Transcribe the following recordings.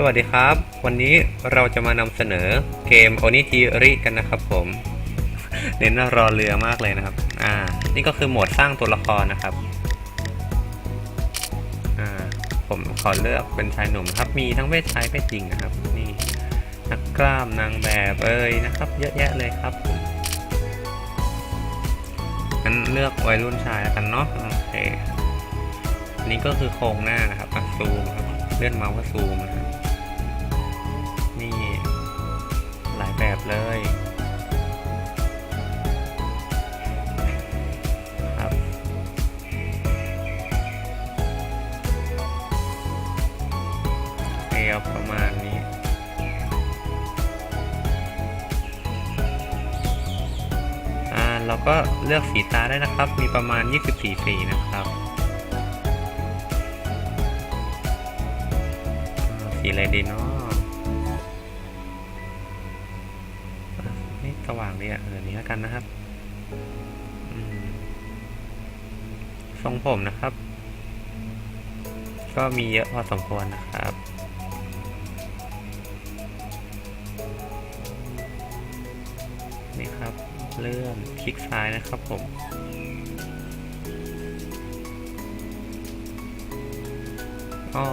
สวัสดีครับ วันนี้เราจะมานำเสนอเกมโอนิจิริกันนะครับผม เน้นรอเรือมากเลยนะครับ อ่า นี่ก็คือโหมดสร้างตัวละครนะครับ อ่า ผมขอเลือกเป็นชายหนุ่มครับ มีทั้งเพศชายเพศหญิงนะครับ นี่นักกล้ามนางแบบเอ้ยนะครับ เยอะแยะเลยครับผมงั้นเลือกวัยรุ่นชายแล้วกันเนาะ โอเค อันนี้ก็คือโครงหน้านะครับซูมครับเลื่อนเมาส์ก็ซูมนะครับ บเลยครับเอวประมาณนี้อ่าเราก็เลือกสีตาได้นะครับ มีประมาณ 24 สีนะครับ สีอะไรดีเนาะ สว่างดีอะเออนี้แล้วกันนะครับทรงผมนะครับ ก็มีเยอะพอสมควรนะครับนี่ครับเลื่อนคลิกซ้ายนะครับผมอ๋อ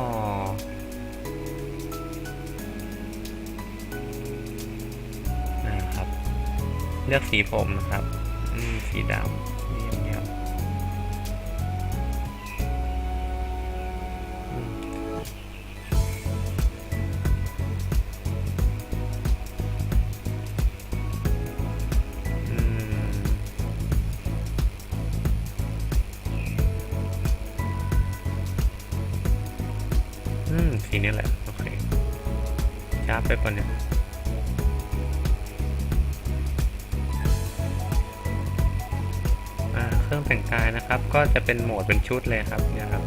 เลือกสีผมนะครับสีดำนี่อย่างเงี้ยอืมอืมอืมสีนี้แหละ โอเคจ้าไปปะเนี่ย รื่องแต่งกายนะครับ ก็จะเป็นโหมดเป็นชุดเลยครับเนี่ยครับ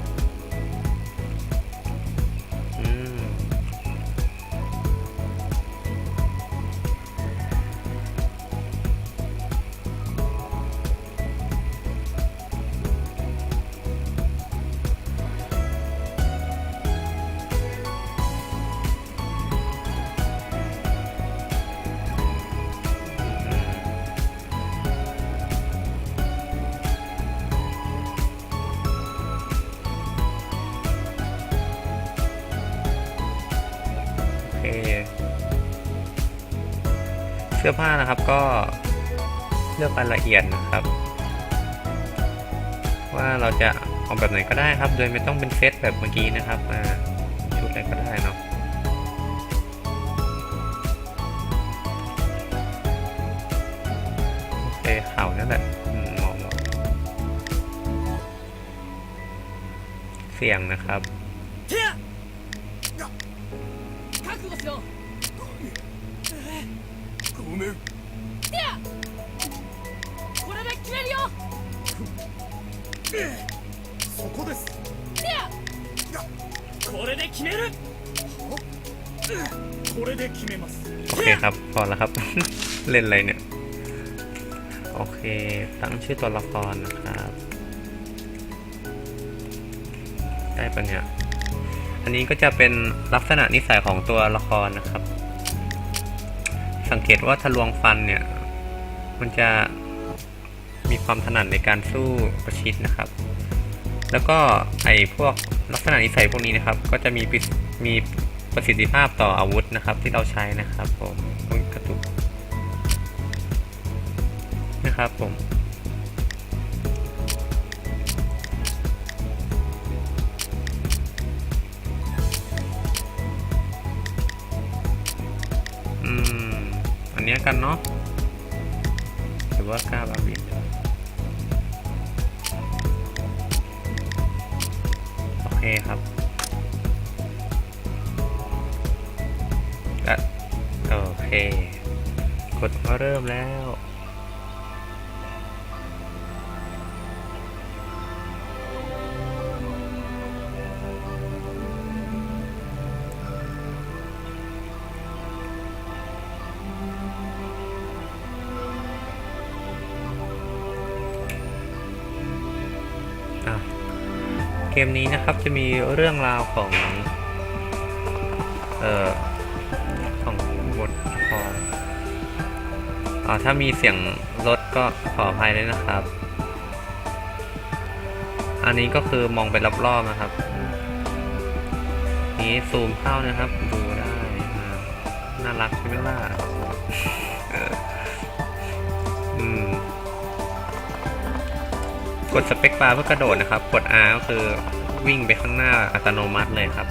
สื้อผ้านะครับก็เลือกรายละเอียดนะครับ ว่าเราจะเอาแบบไหนก็ได้ครับ โดยไม่ต้องเป็นเซตแบบเมื่อกี้นะครับอ่าชุดอะไรก็ได้เนาะโอเคเข่านั่นแหละเหมาะเหมาะเสียงนะครับ 決めるこれで決めます โอเคครับ พอแล้วครับ เล่นอะไรเนี่ย โอเค ตั้งชื่อตัวละครนะครับ ได้ปะเนี่ย อันนี้ก็จะเป็นลักษณะนิสัยของตัวละครนะครับ สังเกตว่าทะลวงฟันเนี่ย มันจะมีความถนัดในการสู้ประชิดนะครับ แล้วก็ไอ้พวก ลักษณะนิสัยพวกนี้นะครับ ก็จะมีมีประสิทธิภาพต่ออาวุธนะครับ ที่เราใช้นะครับผมอุ๊ยกระตุกนะครับผมอืมอันนี้กันเนาะหรือว่ากล้าบาบิน เคครับและโอเค กดว่าเริ่มแล้ว มนี้นะครับจะมีเรื่องราวของเอ่อของบทละครอ่าถ้ามีเสียงรถก็ขออภัยด้วยนะครับ อันนี้ก็คือมองไปรอบๆนะครับ นี้ซูมเข้านะครับ ดูได้น่ารักใช่ไหมล่ะ กดสเปคบาร์เพื่อกระโดดนะครับ กด R ก็คือวิ่งไปข้างหน้าอัตโนมัติเลยครับ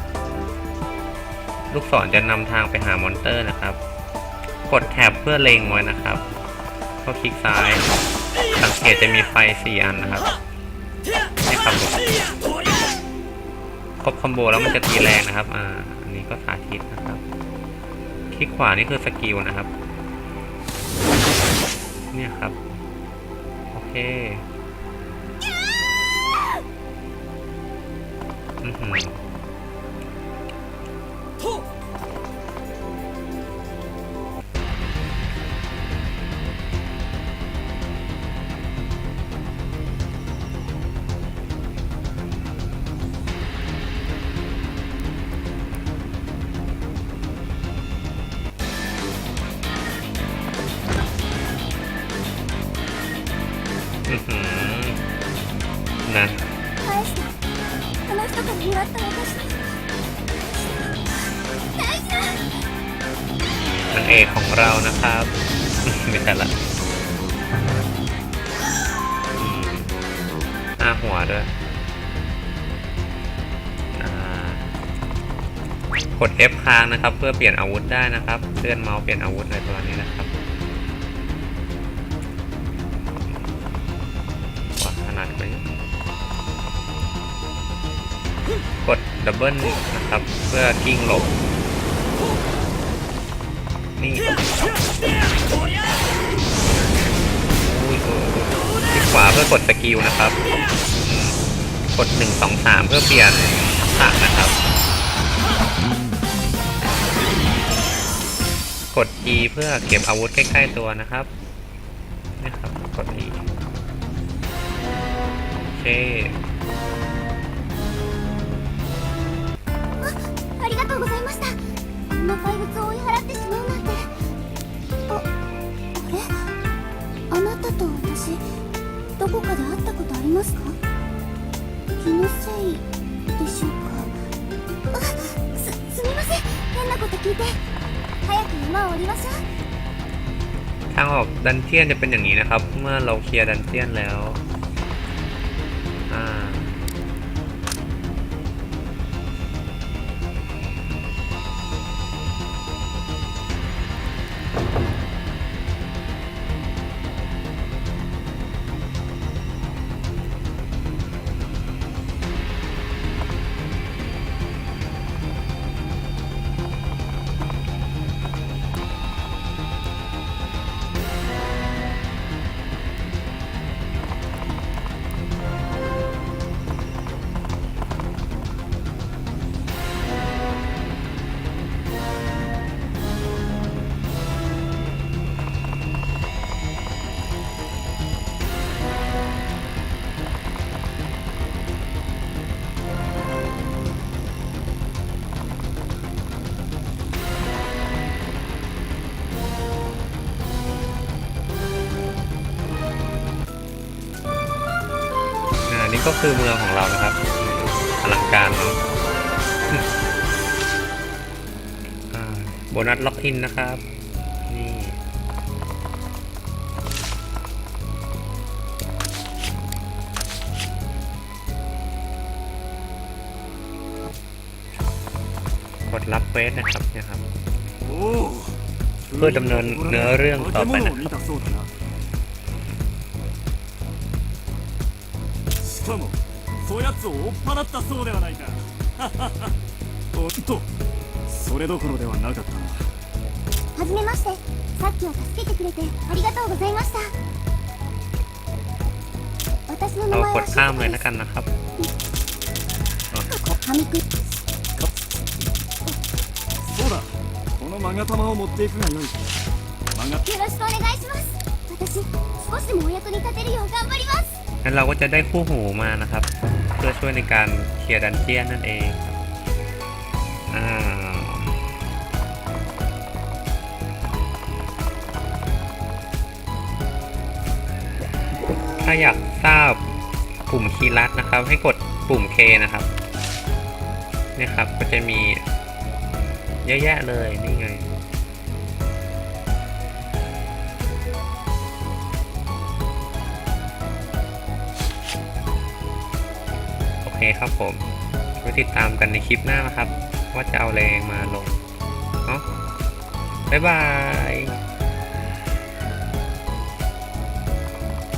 ลูกศรจะนำทางไปหามอนเตอร์นะครับ กดแท็บเพื่อเล็งไว้นะครับ ก็คลิกซ้าย สังเกตจะมีไฟ 4 อันนะครับนี่ครับผมครบคอมโบแล้วมันจะตีแรงนะครับ อ่า อันนี้ก็สาธิตนะครับ คลิกขวานี่คือสกิลนะครับ เนี่ยครับ โอเค อือหือ เรานะครับไม่ใช่ละอืมอ้าหัวด้วยกด F ค้างนะครับ เพื่อเปลี่ยนอาวุธได้นะครับเลื่อนเมาส์เปลี่ยนอาวุธในตัวนี้นะครับขวาขนาดไหนกดดับเบิลนะครับ เพื่อกิ้งหลบ นี่อุ้ยโอ้ยคลิกขวาเพื่อกดสกิลนะครับอืมกดหนึ่งสองสามเพื่อเปลี่ยนทักษะนะครับ กด E เพื่อเก็บอาวุธใกล้ๆตัวนะครับนี่ครับ กด E โอเค ありがとうございましたこんな怪物を追い払ってしまう あなたと私どこかで会ったことありますか？気のせいでしょうか？あすすみません。変なこと聞いて。早く山を降りましょう。ทางออกดันเทียนจะเป็นอย่างนี้นะครับ。เมื่อเราเคลียร์ดันเทียนแล้ว ก็คือเมืองของเรานะครับอลังการเนาะโบนัสล็อกอินนะครับนี่กดรับเฟสนะครับเนี่ยครับเพื่อดำเนินเนื้อเรื่องต่อไปนะครับ さもそやつを追っ払ったそうではないか。おっとそれどころではなかったな。はじめまして。さっきは助けてくれてありがとうございました。私の名前はシュウです。ハミク。そうだ。このマガ玉を持っていくがよい。マガよろしくお願いします。私少しでもお役に立てるよう頑張ります。ั้นเราก็จะได้คู่หูมานะครับ เพื่อช่วยในการเคลียร์ดันเจียนนั่นเองอถ้าอยากทราบปุ่มคีย์ลัดนะครับ ให้กดปุ่ม K นะครับนี่ครับก็จะมีเยอะแยะเลยนี่ไง ครับผมไว้ติดตามกันในคลิปหน้านะครับ ว่าจะเอาแรงมาลงเนาะบ๊ายบาย